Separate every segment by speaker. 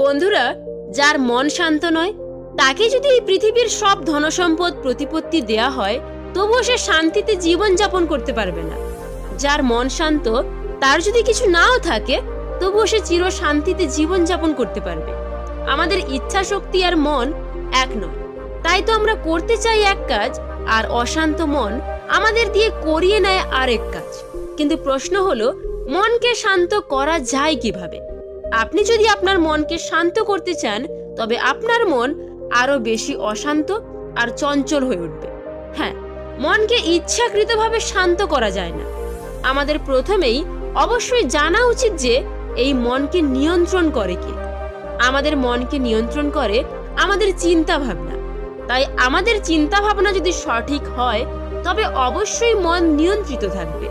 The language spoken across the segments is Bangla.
Speaker 1: বন্ধুরা, যার মন শান্ত নয়, তাকে যদি এই পৃথিবীর সব ধনসম্পদ প্রতিপত্তি দেয়া হয়, তবুও সে শান্তিতে জীবন যাপন করতে পারবে না। যার মন শান্ত, তার যদি কিছু নাও থাকে, তবুও সে চির শান্তিতে জীবন যাপন করতে পারবে। আমাদের ইচ্ছা শক্তি আর মন এক নয়। তাই তো আমরা করতে চাই এক কাজ, আর অশান্ত মন আমাদের দিয়ে করিয়ে নেয় আরেক কাজ। কিন্তু প্রশ্ন হলো, মনকে শান্ত করা যায় কীভাবে? আপনি যদি আপনার মনকে শান্ত করতে চান, তবে আপনার মন আরও বেশি অশান্ত আর চঞ্চল হয়ে উঠবে। হ্যাঁ মনকে ইচ্ছাকৃতভাবে শান্ত করা যায় না। আমাদের প্রথমেই অবশ্যই জানা উচিত যে এই মনকে নিয়ন্ত্রণ করে কে। আমাদের মনকে নিয়ন্ত্রণ করে আমাদের চিন্তা ভাবনা তাই আমাদের চিন্তা ভাবনা যদি সঠিক হয়, তবে অবশ্যই মন নিয়ন্ত্রিত থাকবে।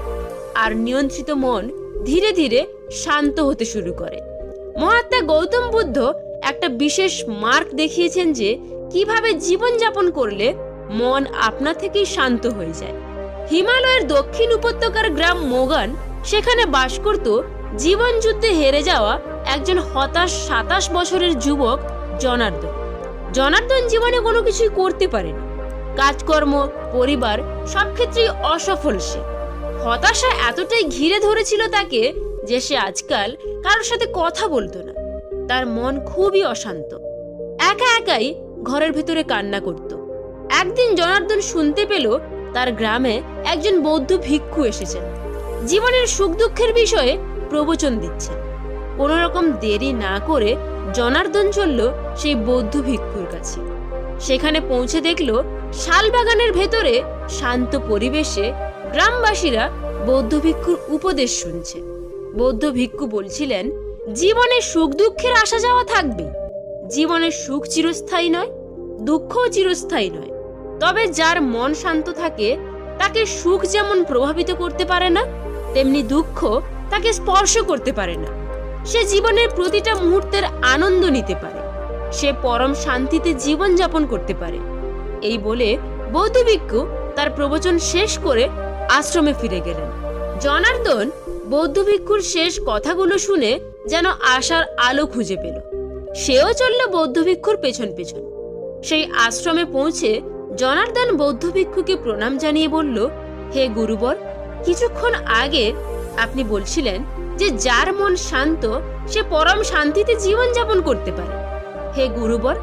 Speaker 1: আর নিয়ন্ত্রিত মন ধীরে ধীরে শান্ত হতে শুরু করে। মহাত্মা গৌতম বুদ্ধ একটা বিশেষ মার্ক দেখিয়েছেন যে কীভাবে জীবনযাপন করলে মন আপনা থেকেই শান্ত হয়ে যায়। হিমালয়ের দক্ষিণ উপত্যকার গ্রাম মোগান, সেখানে বাস করত জীবন যুদ্ধে হেরে যাওয়া একজন হতাশ সাতাশ বছরের যুবক জনার্দন। জনার্দন জীবনে কোনো কিছুই করতে পারেনি। কাজকর্ম, পরিবার সব ক্ষেত্রেই অসফল সে। হতাশা এতটাই ঘিরে ধরেছিল তাকে যে সে আজকাল কারোর সাথে কথা বলতো না। তার মন খুবই অশান্ত। একা একাই ঘরের ভেতরে কান্না করত। একদিন জনার্দন শুনতে পেল তার গ্রামে একজন বৌদ্ধ ভিক্ষু এসেছেন। জীবনের সুখ দুঃখের বিষয়ে প্রবচন দিচ্ছেন। কোন রকম দেরি না করে জনার্দন চলল সেই বৌদ্ধ ভিক্ষুর কাছে। সেখানে পৌঁছে দেখল শালবাগানের ভেতরে শান্ত পরিবেশে গ্রামবাসীরা বৌদ্ধ ভিক্ষুর উপদেশ শুনছে। বৌদ্ধ ভিক্ষু বলছিলেন, জীবনে সুখ দুঃখের আসা যাওয়া থাকবে। জীবনের সুখ চিরস্থায়ী নয়, দুঃখও চিরস্থায়ী নয়। তবে যার মন শান্ত থাকে, তাকে সুখ যেমন প্রভাবিত করতে পারে না, তেমনি দুঃখ তাকে স্পর্শ করতে পারে না। সে জীবনের প্রতিটা মুহূর্তের আনন্দ নিতে পারে। সে পরম শান্তিতে জীবন যাপন করতে পারে। এই বলে বৌদ্ধ ভিক্ষু তার প্রবচন শেষ করে আশ্রমে ফিরে গেলেন। জনার্দন বৌদ্ধ ভিক্ষুর শেষ কথাগুলো শুনে যেন আশার আলো খুঁজে পেল। সেও চলল বৌদ্ধ ভিক্ষুর পেছন পেছন। সেই আশ্রমে পৌঁছে জনার্দন বৌদ্ধ ভিক্ষুকে প্রণাম জানিয়ে বলল, হে গুরুবর, কিছুক্ষণ আগে আপনি বলছিলেন যে যার মন শান্ত, সে পরম শান্তিতে জীবন যাপন করতে পারে। হে গুরুবর,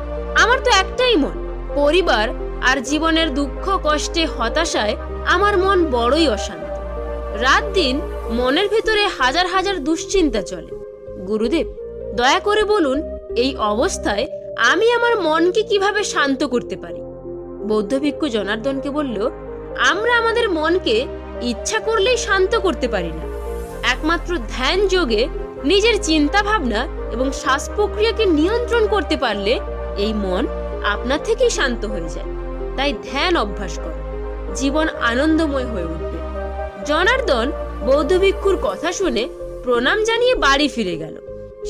Speaker 1: আমার তো একটাই মন। পরিবার আর জীবনের দুঃখ, কষ্টে, হতাশায় আমার মন বড়ই অশান্ত। রাত দিন মনের ভেতরে হাজার হাজার দুশ্চিন্তা চলে। গুরুদেব, দয়া করে বলুন, এই অবস্থায় আমি আমার মনকে কীভাবে শান্ত করতে পারি? বৌদ্ধ ভিক্ষু জনার্দনকে বলল, আমরা আমাদের মনকে ইচ্ছা করলেই শান্ত করতে পারি না। একমাত্র ধ্যান যোগে নিজের চিন্তা ভাবনা এবং শ্বাস প্রক্রিয়াকে নিয়ন্ত্রণ করতে পারলে এই মন আপনা থেকেই শান্ত হয়ে যায়। তাই ধ্যান অভ্যাস কর। জীবন আনন্দময় হয়ে উঠবে। জনার্দন বৌদ্ধ ভিক্ষুর কথা শুনে প্রণাম জানিয়ে বাড়ি ফিরে গেল।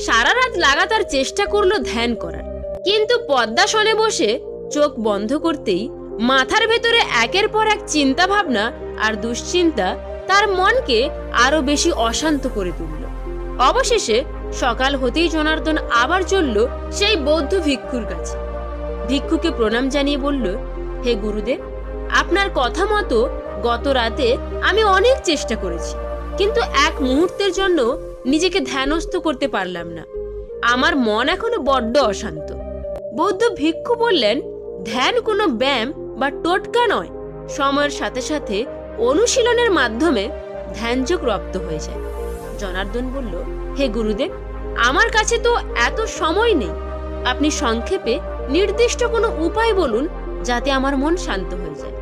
Speaker 1: সারা রাত লাগাতার চেষ্টা করল ধ্যান করার। কিন্তু পদ্মাসনে বসে চোখ বন্ধ করতেই মাথার ভেতরে একের পর এক চিন্তা ভাবনা আর দুশ্চিন্তা তার মনকে আরও বেশি অশান্ত করে তুলল। অবশেষে সকাল হতেই জনার্দন আবার চলল সেই বৌদ্ধ ভিক্ষুর কাছে। ভিক্ষুকে প্রণাম জানিয়ে বলল, হে গুরুদেব, আপনার কথা মতো গত রাতে আমি অনেক চেষ্টা করেছি, কিন্তু এক মুহূর্তের জন্য নিজেকে ধ্যানস্থ করতে পারলাম না। আমার মন এখনও বড্ড অশান্ত। বৌদ্ধ ভিক্ষু বললেন, ধ্যান কোনো ব্যায়াম বা টোটকা নয়। সময়ের সাথে সাথে অনুশীলনের মাধ্যমে ধ্যানযোগ রপ্ত হয়ে যায়। জনার্দন বলল, হে গুরুদেব, আমার কাছে তো এত সময় নেই। আপনি সংক্ষেপে নির্দিষ্ট কোনো উপায় বলুন যাতে আমার মন শান্ত হয়ে যায়।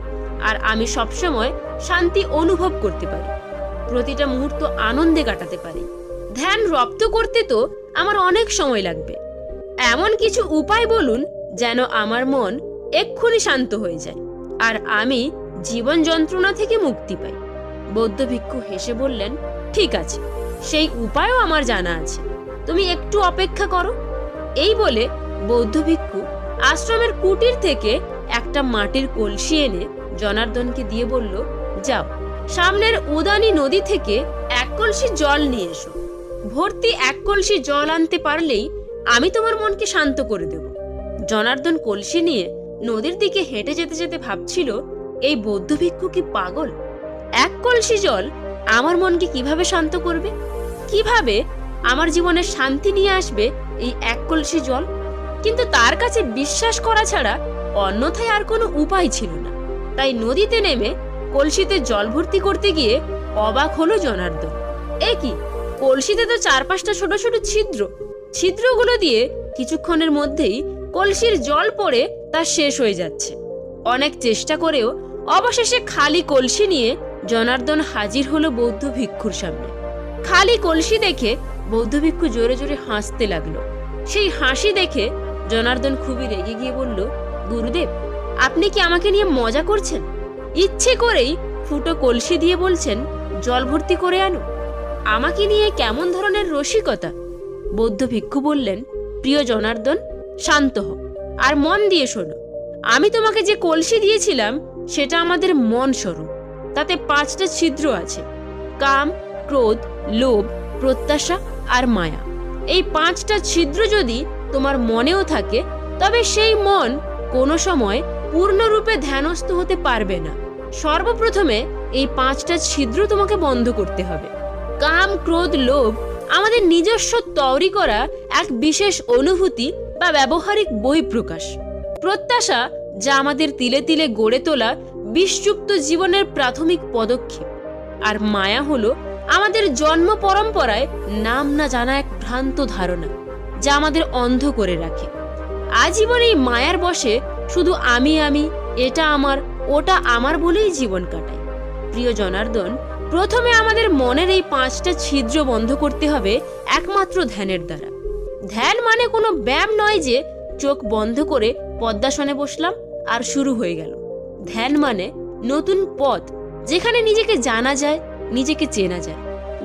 Speaker 1: আর আমি সবসময় শান্তি অনুভব করতে পারি। প্রতিটা মুহূর্ত আনন্দে কাটাতে পারি। ধ্যান রপ্ত করতে তো আমার অনেক সময় লাগবে। এমন কিছু উপায় বলুন যেন আমার মন এক্ষুনি শান্ত হয়ে যায় আর আমি জীবন যন্ত্রণা থেকে মুক্তি পাই। বৌদ্ধ ভিক্ষু হেসে বললেন, ঠিক আছে, সেই উপায়ও আমার জানা আছে। তুমি একটু অপেক্ষা করো। এই বলে বৌদ্ধ ভিক্ষু আশ্রমের কুটির থেকে একটা মাটির কলসি এনে জনার্দনকে দিয়ে বলল, যাও, সামনের উদানি নদী থেকে এক কলসি জল নিয়ে এসো। ভর্তি এক কলসি জল আনতে পারলেই আমি তোমার মনকে শান্ত করে দেব। জনার্দন কলসি নিয়ে নদীর দিকে হেঁটে যেতে যেতে ভাবছিল, এই বৌদ্ধ ভিক্ষু কি পাগল? এক কলসি জল আমার মনকে কীভাবে শান্ত করবে? কীভাবে আমার জীবনে শান্তি নিয়ে আসবে এই এক কলসি জল? কিন্তু তার কাছে বিশ্বাস করা ছাড়া অন্যথায় আর কোনো উপায় ছিল না। তাই নদীতে নেমে কলসিতে জল ভর্তি করতে গিয়ে অবাক হলো জনার্দন। এ কি? কলসিতে তো চার পাঁচটা ছোট ছোট ছিদ্র। ছিদ্রগুলো দিয়ে কিছুক্ষণের মধ্যেই কলসির জল পড়ে তা শেষ হয়ে যাচ্ছে। অনেক চেষ্টা করেও অবশেষে খালি কলসি নিয়ে জনার্দন হাজির হলো বৌদ্ধ ভিক্ষুর সামনে। খালি কলসি দেখে বৌদ্ধ ভিক্ষু জোরে জোরে হাসতে লাগল। সেই হাসি দেখে জনার্দন খুবই রেগে গিয়ে বলল, গুরুদেব আপনি কি আমাকে নিয়ে মজা করছেন? ইচ্ছে করেই ফুটো কলসি দিয়ে বলছেন, জল ভর্তি করে আনো। আমাকে নিয়ে কেমন ধরনের রসিকতা? বৌদ্ধ ভিক্ষু বললেন, প্রিয় জনার্দন, শান্ত হ আর মন দিয়ে শোনো। আমি তোমাকে যে কলসি দিয়েছিলাম, সেটা আমাদের মন স্বরূপ তাতে পাঁচটা ছিদ্র আছে, কাম, ক্রোধ, লোভ, প্রত্যাশা আর মায়া। এই পাঁচটা ছিদ্র যদি তোমার মনেও থাকে, তবে সেই মন কোনো সময় পূর্ণরূপে ধ্যানস্থ হতে পারবে না। সর্বপ্রথমে এই পাঁচটা ছিদ্র তোমাকে বন্ধ করতে হবে। কাম, ক্রোধ, লোভ আমাদের নিজস্ব তৈরি করা এক বিশেষ অনুভূতি বা ব্যবহারিক বহিঃপ্রকাশ। প্রত্যাশা যা আমাদের তিলে তিলে গড়ে তোলা বিষযুক্ত জীবনের প্রাথমিক পদক্ষেপ। আর মায়া হলো আমাদের জন্ম পরম্পরায় নাম না জানা এক ভ্রান্ত ধারণা, যা আমাদের অন্ধ করে রাখে। আজীবন এই মায়ার বসে শুধু আমি আমি, এটা আমার, ওটা আমার বলেই জীবন কাটাই। প্রিয় জনার্দন, প্রথমে আমাদের মনের এই পাঁচটা ছিদ্র বন্ধ করতে হবে একমাত্র ধ্যানের দ্বারা। ধ্যান মানে কোনো ব্যায়াম নয় যে চোখ বন্ধ করে পদ্মাসনে বসলাম আর শুরু হয়ে গেল। ধ্যান মানে নতুন পথ যেখানে নিজেকে জানা যায়, নিজেকে চেনা যায়।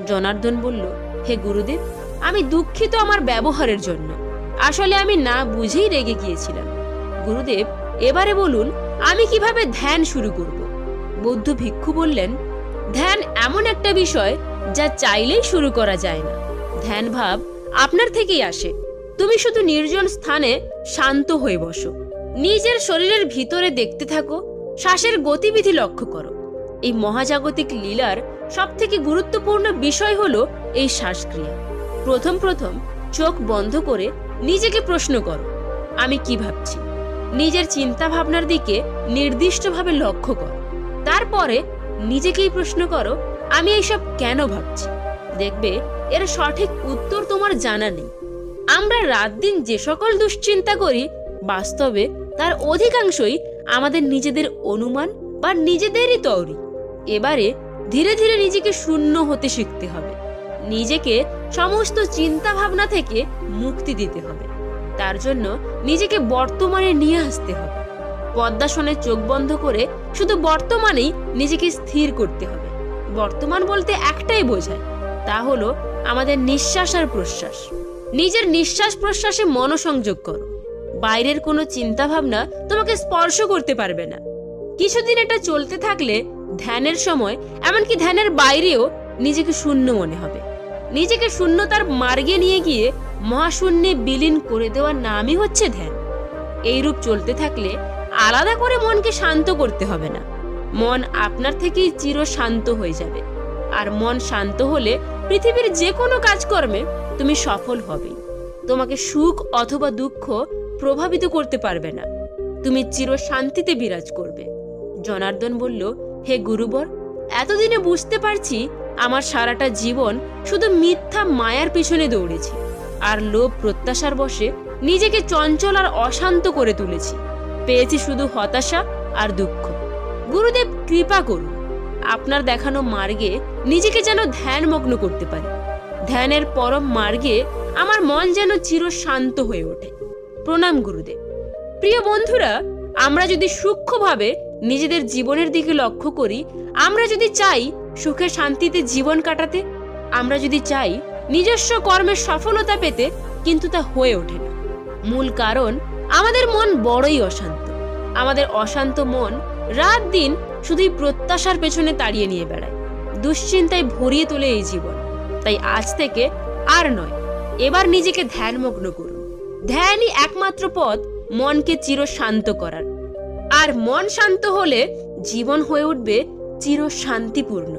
Speaker 1: জনার্দন বলল, হে গুরুদেব, আমি দুঃখিত আমার ব্যবহারের জন্য। আসলে আমি না বুঝেই রেগে গিয়েছিলাম। গুরুদেব, এবারে বলুন, আমি কীভাবে ধ্যান শুরু করব? বৌদ্ধ ভিক্ষু বললেন, ধ্যান এমন একটা বিষয় যা চাইলেই শুরু করা যায় না। ধ্যান ভাব আপনার থেকেই আসে। তুমি শুধু নির্জন স্থানে শান্ত হয়ে বসো। নিজের শরীরের ভিতরে দেখতে থাকো। শ্বাসের গতিবিধি লক্ষ্য করো। এই মহাজাগতিক লীলার সব থেকে গুরুত্বপূর্ণ বিষয় হলো এই শ্বাসক্রিয়া। প্রথম প্রথম চোখ বন্ধ করে নিজেকে প্রশ্ন করো, আমি কি ভাবছি? নিজের চিন্তা ভাবনার দিকে নির্দিষ্টভাবে লক্ষ্য করো। তারপরে নিজেকেই প্রশ্ন করো, আমি এইসব কেন ভাবছি? দেখবে এর সঠিক উত্তর তোমার জানা নেই। আমরা রাত দিন যে সকল দুশ্চিন্তা করি, বাস্তবে তার অধিকাংশই আমাদের নিজেদের অনুমান বা নিজেদেরই তৈরি। এবারে ধীরে ধীরে নিজেকে শূন্য হতে শিখতে হবে। নিজেকে সমস্ত চিন্তা ভাবনা থেকে মুক্তি দিতে হবে। তার জন্য নিজেকে বর্তমানে নিয়ে আসতে হবে। পদ্মাসনে চোখ বন্ধ করে শুধু বর্তমানেই নিজেকে স্থির করতে হবে। বর্তমান বলতে একটাই বোঝায়, তা হলো আমাদের নিঃশ্বাস আর প্রশ্বাস। নিজের নিঃশ্বাস প্রশ্বাসে মনোসংযোগ করো। বাইরের কোনো চিন্তা ভাবনা তোমাকে স্পর্শ করতে পারবে না। কিছুদিন এটা চলতে থাকলে ধ্যানের সময়, এমনকি ধ্যানের বাইরেও নিজেকে শূন্য মনে হবে। নিজেকে শূন্যতার মার্গে নিয়ে গিয়ে মহাশূন্যে বিলীন করে দেওয়ার নামই হচ্ছে ধ্যান। এইরূপ চলতে থাকলে আলাদা করে মনকে শান্ত করতে হবে না। মন আপনার থেকেই চির শান্ত হয়ে যাবে। আর মন শান্ত হলে পৃথিবীর যে কোনো কাজকর্মে তুমি সফল হবে। তোমাকে সুখ অথবা দুঃখ প্রভাবিত করতে পারবে না। তুমি চির শান্তিতে বিরাজ করবে। জনার্দন বলল, হে গুরুবর, এতদিনে বুঝতে পারছি আমার সারাটা জীবন শুধু মিথ্যা মায়ার পিছনে দৌড়েছি আর লোভ প্রত্যাশার বসে নিজেকে চঞ্চল আর অশান্ত করে তুলেছি। পেয়েছি শুধু হতাশা আর দুঃখ। গুরুদেব, কৃপা করুন। আপনার দেখানো মার্গে নিজেকে যেন ধ্যানমগ্ন করতে পারি। ধ্যানের পরম মার্গে আমার মন যেন চির শান্ত হয়ে ওঠে। প্রণাম গুরুদেব। প্রিয় বন্ধুরা, আমরা যদি সূক্ষ্মভাবে নিজেদের জীবনের দিকে লক্ষ্য করি, আমরা যদি চাই সুখে শান্তিতে জীবন কাটাতে, আমরা যদি চাই নিজস্ব কর্মের সফলতা পেতে, কিন্তু তা হয়ে ওঠে না। মূল কারণ, আমাদের মন বড়ই অশান্ত। আমাদের অশান্ত মন রাত দিন শুধুই প্রত্যাশার পেছনে তাড়িয়ে নিয়ে বেড়ায়। দুশ্চিন্তায় ভরিয়ে তোলে এই জীবন। তাই আজ থেকে আর নয়, এবার নিজেকে ধ্যানমগ্ন করুন। ধ্যানই একমাত্র পথ মনকে চির শান্ত করার। আর মন শান্ত হলে জীবন হয়ে উঠবে চির শান্তিপূর্ণ